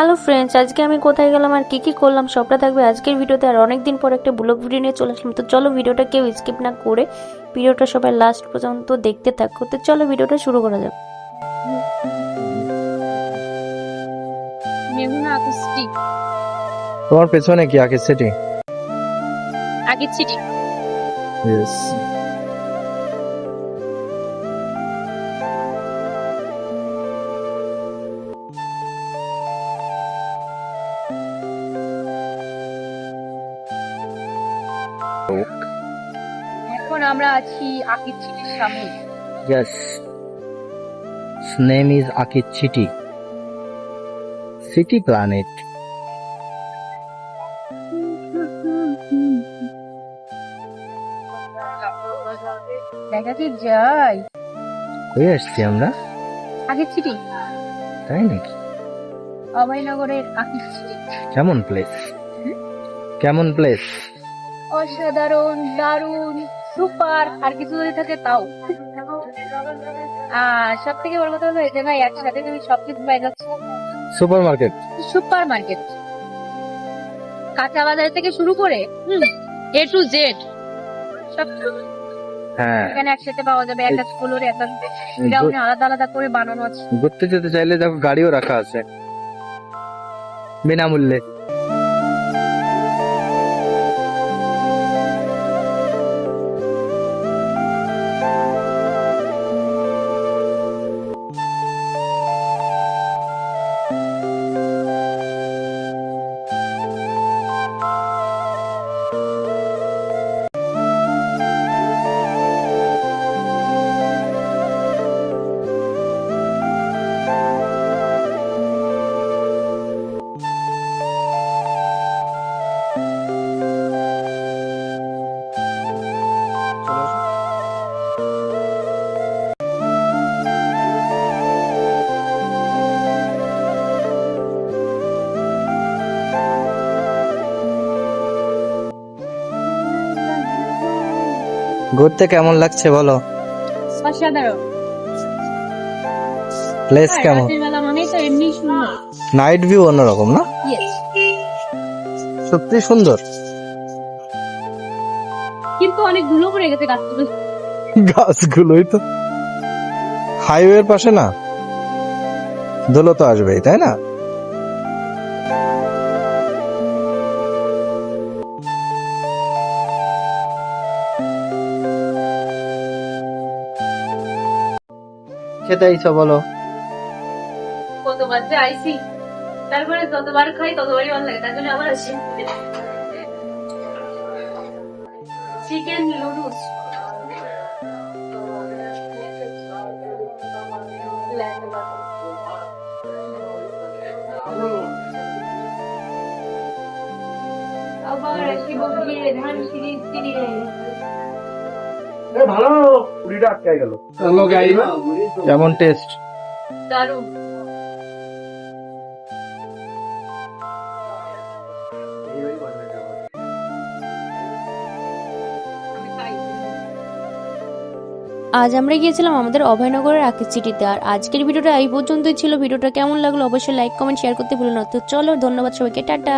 Hello friends আজকে আমি কোথায় গেলাম আর কি কি করলাম সবটা থাকবে আজকের ভিডিওতে। আর অনেক দিন পর একটা ব্লগ ভিডিও নিয়ে চলে আসলাম। তো চলো ভিডিওটা কেউ স্কিপ না করে ভিডিওটা সবাই লাস্ট পর্যন্ত দেখতে থাকো। তো চলো ভিডিওটা শুরু করা যাক। তোমার পেছনে কি আঁকে সেটি আগে চিঠি এখন আমরা আছি আকির চিঠির সামনে। Yes name is Akit city city planet দেখা কি যাই। হয়ে আসছি আমরা? আগে চিঠি। তাই নাকি? অভয়নগরের আকির চিঠি। কেমন প্লেস কেমন প্লেস অসাধারণ দারুণ সুপার আর কিছু যদি থাকে তাও। আর সব থেকে বড় কথা হলো যে ভাই একসাথে তুমি সবকিছু পাই যাচ্ছ। সুপার মার্কেট সুপার মার্কেট কাঁচা বাজার থেকে শুরু করে এ টু জেড সব হ্যাঁ। এখানে একসাথে পাওয়া যাবে একটা একটা গ্রাউন্ডে আলাদা আলাদা করে বানানো আছে। ঘুরতে যেতে চাইলে দেখো গাড়িও রাখা আছে। বিনামূল্যে। ঘুরতে কেমন লাগছে বলো? অসাধারণ। প্লেস কেমন? নাইট ভিউ অন্যরকম না. সত্যি সুন্দর। কিন্তু অনেক ধুলো পড়ে গেছে গাছগুলো। গাছগুলোই তো। হাইওয়ের পাশে না? ধুলো তো আসবেই তাই না? খেতে ইচ্ছা বলো। কতবার যে আইসি তারপরে যতবার খাই ততবারই ভালো লাগে, তার জন্য আবার আসি। চিকেন নুডলস আবার বসিয়ে ধান সিঁড়ি সিঁড়ি কেমন টেস্ট। দারুণ। আজ আমরা গিয়েছিলাম আমাদের অভয়নগরের আকির সিটিতে আর আজকের ভিডিওটা এই পর্যন্তই ছিল। ভিডিওটা কেমন লাগল অবশ্যই লাইক কমেন্ট শেয়ার করতে ভুলো না। তো চলো ধন্যবাদ সবাইকে। টাটা।